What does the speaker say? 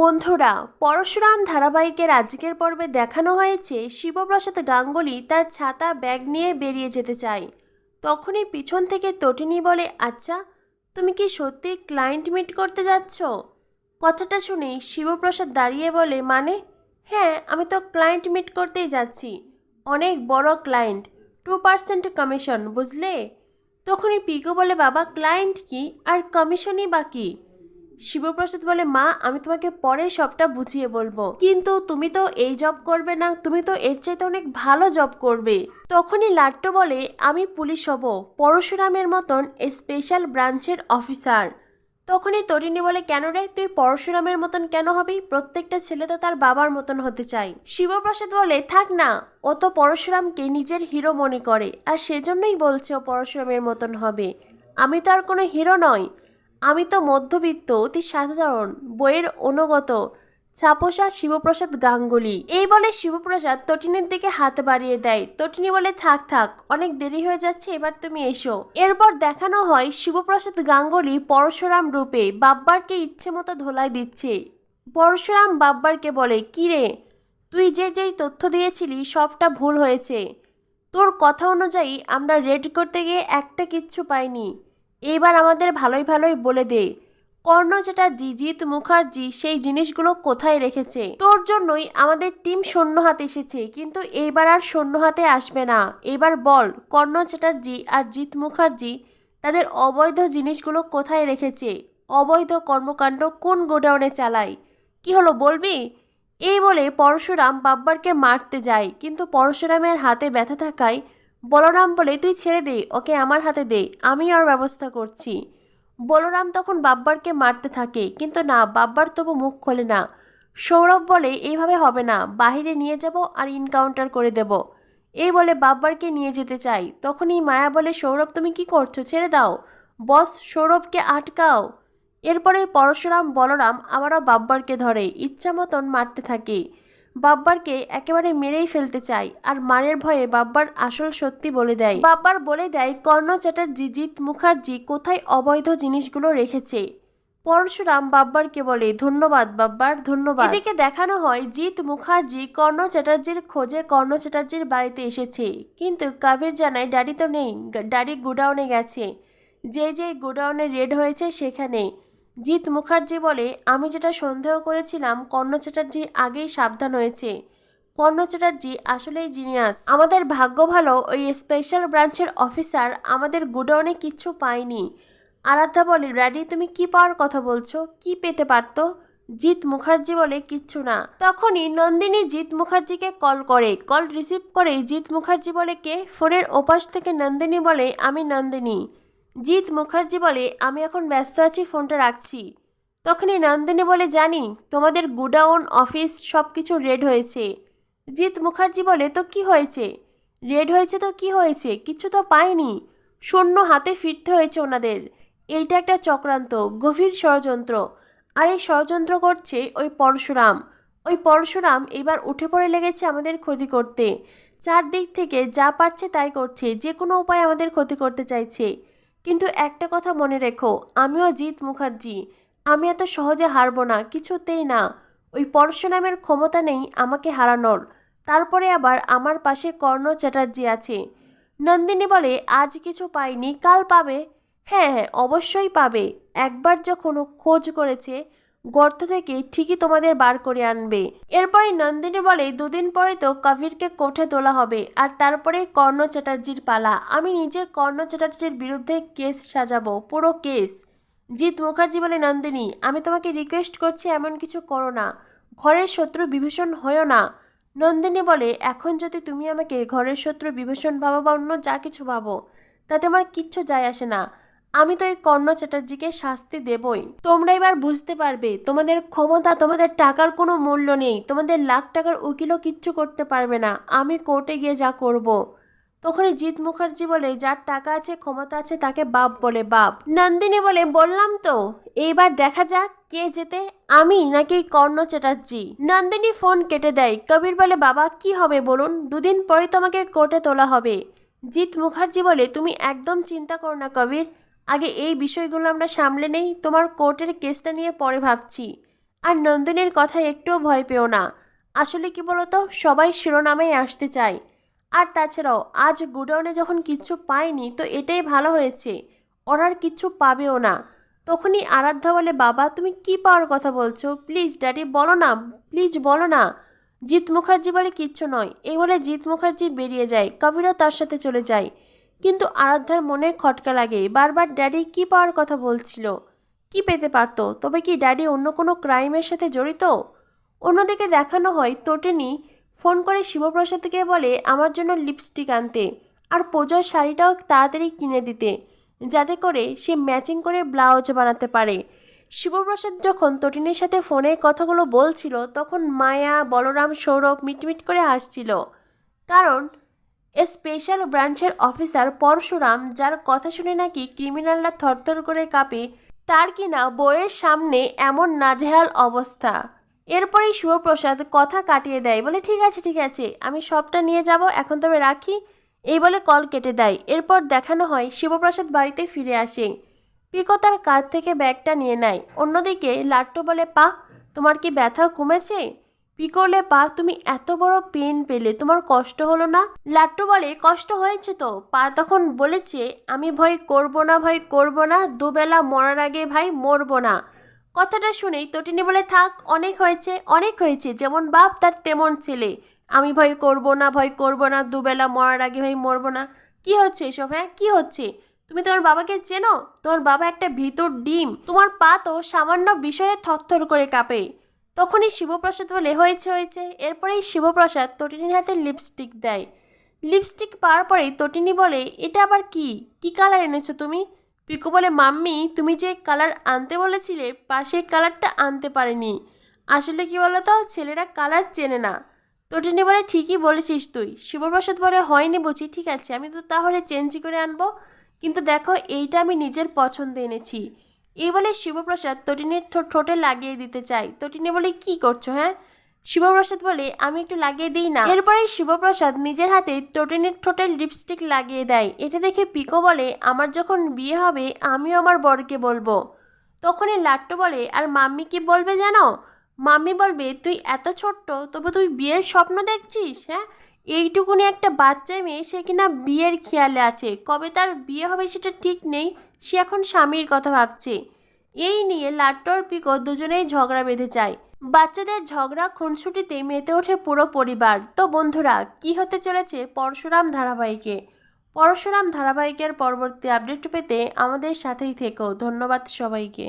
বন্ধুরা, পরশুরাম ধারাবাহিকের আজকের পর্বে দেখানো হয়েছে শিবপ্রসাদ গাঙ্গুলি তার ছাতা, ব্যাগ নিয়ে বেরিয়ে যেতে চায়। তখনই পিছন থেকে তটিনী বলে আচ্ছা তুমি কি সত্যি ক্লায়েন্ট মিট করতে যাচ্ছ? কথাটা শুনে শিবপ্রসাদ দাঁড়িয়ে বলে মানে? হ্যাঁ আমি তো ক্লায়েন্ট মিট করতেই যাচ্ছি। অনেক বড় ক্লায়েন্ট, টু পার্সেন্ট কমিশন, বুঝলে? তখনই পিকো বলে, বাবা, ক্লায়েন্ট কি? আর কমিশনই বা কি? শিবপ্রসাদ বলে, মা, আমি তোমাকে পরে সবটা বুঝিয়ে বলব। কিন্তু তুমি তো এই জব করবে না, তুমি তো এর চাইতে অনেক ভালো জব করবে। তখনই লাট্টু বলে, আমি পুলিশ হব, পরশুরামের মতন স্পেশাল ব্রাঞ্চের অফিসার তখনই তরিণী বলে, কেন রে, তুই পরশুরামের মতন কেন হবি? প্রত্যেকটা ছেলে তো তার বাবার মতন হতে চাই শিবপ্রসাদ বলে, থাক না, ও তো পরশুরামকে নিজের হিরো মনে করে, আর সেজন্যই বলছে ও পরশুরামের মতন হবে। আমি তো আর কোনো হিরো নয় আমি তো মধ্যবিত্ত অতি সাধারণ, বইয়ের অনুগত ছাপোষা শিবপ্রসাদ গাঙ্গুলি। এই বলে শিবপ্রসাদ তটিনের দিকে হাত বাড়িয়ে দেয়। তটিনী বলে, থাক থাক, অনেক দেরি হয়ে যাচ্ছে, এবার তুমি এসো। এরপর দেখানো হয় শিবপ্রসাদ গাঙ্গুলি পরশুরাম রূপে বাব্বারকে ইচ্ছে মতো ধোলাই দিচ্ছে। পরশুরাম বাব্বারকে বলে, কি রে, তুই যে যেই তথ্য দিয়েছিলি, সবটা ভুল হয়েছে। তোর কথা অনুযায়ী আমরা রেড করতে গিয়ে একটা কিচ্ছু পাইনি। এইবার আমাদের ভালোই ভালোই বলে দে। কর্ণ চ্যাটার্জি জিৎ মুখার্জি সেই জিনিসগুলো কোথায় রেখেছে? তোর জন্যই আমাদের টিম শূন্য হাতে এসেছে, কিন্তু এইবার আর শূন্য হাতে আসবে না। এবার বল, কর্ণ চ্যাটার্জি আর জিৎ মুখার্জি তাদের অবৈধ জিনিসগুলো কোথায় রেখেছে? অবৈধ কর্মকাণ্ড কোন গোডাউনে চালায়? কি হলো বলবি? এই বলে পরশুরাম বাব্বারকে মারতে যায়, কিন্তু পরশুরামের হাতে ব্যথা থাকায় বলরাম বলে, তুই ছেড়ে দে, ওকে আমার হাতে দে, আমি আর ব্যবস্থা করছি। বলরাম তখন বাব্বারকে মারতে থাকে, কিন্তু না, বাব্বার তবু মুখ খোলে না। সৌরভ বলে, এইভাবে হবে না, বাহিরে নিয়ে যাব আর ইনকাউন্টার করে দেব। এই বলে বাব্বারকে নিয়ে যেতে চাই। তখনই মায়া বলে, সৌরভ, তুমি কি করছ? ছেড়ে দাও। বস, সৌরভকে আটকাও। এরপরে পরশুরাম, বলরাম আবারও বাব্বারকে ধরে ইচ্ছা মতন মারতে থাকে। বাব্বারকে একেবারে মেরেই ফেলতে চায় আর মারের ভয়ে বাব্বার আসল সত্যি বলে দেয়। বাব্বার বলে দেয়, কর্ণ চ্যাটার্জি, জিৎ মুখার্জি কোথায় অবৈধ জিনিসগুলো রেখেছে? পরশুরাম বাব্বারকে বলে, ধন্যবাদ বাব্বার, ধন্যবাদ। এদিকে দেখানো হয়, জিৎ মুখার্জি কর্ণ চ্যাটার্জির খোঁজে কর্ণ চ্যাটার্জির বাড়িতে এসেছে। কিন্তু কাবির জানায় ডাডি তো নেই ডাডি গুডাউনে গেছে। যে যে গোডাউনে রেড হয়েছে সেখানে। জিৎ মুখার্জি বলে, আমি যেটা সন্দেহ করেছিলাম, কর্ণ চ্যাটার্জি আগেই সাবধান হয়েছে। কর্ণ চ্যাটার্জি আসলেই জিনিয়াস আমাদের ভাগ্য ভালো, ওই স্পেশাল ব্রাঞ্চের অফিসার আমাদের গুডাউনে কিচ্ছু পায়নি। আরাধ্যা বলে ড্যাডি তুমি কি পাওয়ার কথা বলছো? কি পেতে পারত? জিৎ মুখার্জি বলে, কিচ্ছু না। তখনই নন্দিনী জিৎ মুখার্জিকে কল করে। কল রিসিভ করে জিৎ মুখার্জি বলে, কে? ফোনের ওপাশ থেকে নন্দিনী বলে, আমি নন্দিনী। জিৎ মুখার্জি বলে, আমি এখন ব্যস্ত আছি, ফোনটা রাখছি। তখনই নন্দিনী বলে, জানি, তোমাদের গুডাউন, অফিস সব কিছু রেড হয়েছে। জিৎ মুখার্জি বলে, তো কি হয়েছে? রেড হয়েছে তো কি হয়েছে? কিছু তো পাইনি। শূন্য হাতে ফিরতে হয়েছে ওনাদের। এইটা একটা চক্রান্ত, গভীর ষড়যন্ত্র। আর এই ষড়যন্ত্র করছে ওই পরশুরাম। ওই পরশুরাম এবার উঠে পড়ে লেগেছে আমাদের ক্ষতি করতে। চারদিক থেকে যা পারছে তাই করছে। যে কোনো উপায়ে আমাদের ক্ষতি করতে চাইছে। কিন্তু একটা কথা মনে রেখো, আমিও জিৎ মুখার্জি। আমি এত সহজে হারবো না, কিছুতেই না। ওই পরশুরামের ক্ষমতা নেই আমাকে হারানোর। তারপরে আবার আমার পাশে কর্ণ চ্যাটার্জি আছে। নন্দিনী বলে, আজ কিছু পাইনি, কাল পাবে? হ্যাঁ হ্যাঁ অবশ্যই পাবে। একবার যখন খোঁজ করেছে গর্ত থেকে ঠিকই তোমাদের বার করে আনবে। এরপরে নন্দিনী বলে, দুদিন পরে তো কবিরকে কোঠে তোলা হবে, আর তারপরে কর্ণ চ্যাটার্জির পালা। আমি নিজে কর্ণ চ্যাটার্জির বিরুদ্ধে কেস সাজাবো, পুরো কেস। জিৎ মুখার্জি বলে, নন্দিনী, আমি তোমাকে রিকোয়েস্ট করছি এমন কিছু করো না। ঘরের শত্রু বিভীষণ হয়েও না। নন্দিনী বলে, এখন যদি তুমি আমাকে ঘরের শত্রু বিভীষণ ভাবো বা অন্য যা কিছু ভাবো, তাতে আমার কিচ্ছু যায় আসে না। আমি তো এই কর্ণ চ্যাটার্জিকে শাস্তি দেবই। তোমরা এবার বুঝতে পারবে, তোমাদের ক্ষমতা, তোমাদের টাকার কোনো মূল্য নেই। তোমাদের লাখ টাকার উকিলও কিচ্ছু করতে পারবে না। আমি কোর্টে গিয়ে যা করব। তখনই জিৎ মুখার্জি বলে, যার টাকা আছে, ক্ষমতা আছে, তাকে বাপ বলে, বাপ। নন্দিনী বলে, বললাম তো, এইবার দেখা যাক কে যেতে আমি নাকি কর্ণ চ্যাটার্জি? নন্দিনী ফোন কেটে দেয়। কবির বলে, বাবা, কি হবে বলুন? দুদিন পরে তোমাকে কোর্টে তোলা হবে। জিৎ মুখার্জি বলে, তুমি একদম চিন্তা করো না কবির। আগে এই বিষয়গুলো আমরা সামলে নেই, তোমার কোর্টের কেসটা নিয়ে পরে ভাবছি। আর নন্দিনীর কথা একটুও ভয় পেও না। আসলে কি বলতো, সবাই শিরোনামেই আসতে চায়। আর তাছাড়াও, আজ গুডাউনে যখন কিচ্ছু পায়নি, তো এটাই ভালো হয়েছে। ওরা আর কিচ্ছু পাবেও না। তখনই আরাধ্যা বলে, বাবা, তুমি কি পাওয়ার কথা বলছো? প্লিজ, ড্যাডি, বলো না। প্লিজ, বলো না। জিৎ মুখার্জি বলে কিচ্ছু নয়। এই বলে জিৎ মুখার্জি বেরিয়ে যায়। কবিরও তার সাথে চলে যায়। কিন্তু আরাধ্যার মনে খটকা লাগে। বারবার ড্যাডি কি পাওয়ার কথা বলছিল? কি পেতে পারতো? তবে কি ড্যাডি অন্য কোনো ক্রাইমের সাথে জড়িত? অন্যদিকে দেখানো হয় তোটেনি ফোন করে শিবপ্রসাদকে বলে, আমার জন্য লিপস্টিক আনতে। আর পুজোর শাড়িটাও তাড়াতাড়ি কিনে দিতে। যাতে করে সে ম্যাচিং করে ব্লাউজ বানাতে পারে। শিবপ্রসাদ যখন তটিনের সাথে ফোনে কথাগুলো বলছিল, তখন মায়া, বলরাম, সৌরভ মিটমিট করে হাসছিল। কারণ স্পেশাল ব্রাঞ্চের অফিসার পরশুরাম, যার কথা শুনে নাকি ক্রিমিনালরা থরথর করে কাঁপে, তার কিনা বইয়ের সামনে এমন নাজেহাল অবস্থা। এরপরেই শিবপ্রসাদ কথা কাটিয়ে দেয়, বলে, ঠিক আছে ঠিক আছে, আমি সবটা নিয়ে যাব, এখন তবে রাখি। এই বলে কল কেটে দেয়। এরপর দেখানো হয় শিবপ্রসাদ বাড়িতে ফিরে আসে। পিকো তার কাঁধ থেকে ব্যাগটা নিয়ে নেয়। অন্যদিকে লাট্টু বলে পা তোমার কি ব্যথা কমেছে? পিকোলে পা, তুমি এত বড় পেন পেলে, তোমার কষ্ট হলো না? লাট্টু বলে, কষ্ট হয়েছে তো? পা তখন বলেছে, আমি ভয় করব না, ভয় করব না, দুবেলা মরার আগে ভাই মরবো না। কথাটা শুনেই তটিনী বলে, থাক, অনেক হয়েছে অনেক হয়েছে, যেমন বাপ তার তেমন ছেলে। আমি ভয় করব না, ভয় করব না, দুবেলা মরার আগে ভাই মরবো না। কি হচ্ছে এসব হ্যাঁ? কি হচ্ছে? তুমি তোমার বাবাকে চেনো? তোমার বাবা একটা ভিতর ডিম। তোমার পা তো সামান্য বিষয়ে থরথর করে কাঁপে। তখনই শিবপ্রসাদ বলে, হয়েছে হয়েছে। এরপরেই শিবপ্রসাদ তটিনীর হাতে লিপস্টিক দেয়। লিপস্টিক পাওয়ার পরেই তটিনী বলে, এটা আবার কি? কি কালার এনেছো তুমি? পিকু বলে, মাম্মি, তুমি যে কালার আনতে বলেছিলে পাশে কালারটা আনতে পারেনি। আসলে কি বলতো, ছেলেরা কালার চেনে না। তটিনী বলে, ঠিকই বলেছিস তুই। শিবপ্রসাদ বলে, হয়নি বুঝি, ঠিক আছে, আমি তো তাহলে চেঞ্জ করে আনব। কিন্তু দেখো, এইটা আমি নিজের পছন্দে এনেছি। এই বলে শিবপ্রসাদ তটিনীর ঠোঁটে লাগিয়ে দিতে চাই তটিনী বলে, কি করছ হ্যাঁ? শিবপ্রসাদ বলে, আমি একটু লাগিয়ে দিই না। এরপরে শিবপ্রসাদ নিজের হাতে তটিনীর ঠোঁটে লিপস্টিক লাগিয়ে দেয়। এটা দেখে পিকো বলে, আমার যখন বিয়ে হবে, আমিও আমার বরকে বলব। তখনই লাট্টু বলে, আর মাম্মি কি বলবে জানো? মাম্মি বলবে, তুই এত ছোট্ট, তবু তুই বিয়ের স্বপ্ন দেখছিস হ্যাঁ? এইটুকুনি একটা বাচ্চা মেয়ে, সে কিনা বিয়ের খেয়ালে আছে। কবে তার বিয়ে হবে সেটা ঠিক নেই, সে এখন স্বামীর কথা ভাবছে। এই নিয়ে লাট্টু আর পিকো দুজনেই ঝগড়া বেঁধে যায়। বাচ্চাদের ঝগড়া খুনসুটিতে মেতে ওঠে পুরো পরিবার। তো বন্ধুরা, কি হতে চলেছে পরশুরাম ধারাবাহিকে? পরশুরাম ধারাবাহিকের পরবর্তী আপডেট পেতে আমাদের সাথেই থেকো। ধন্যবাদ সবাইকে।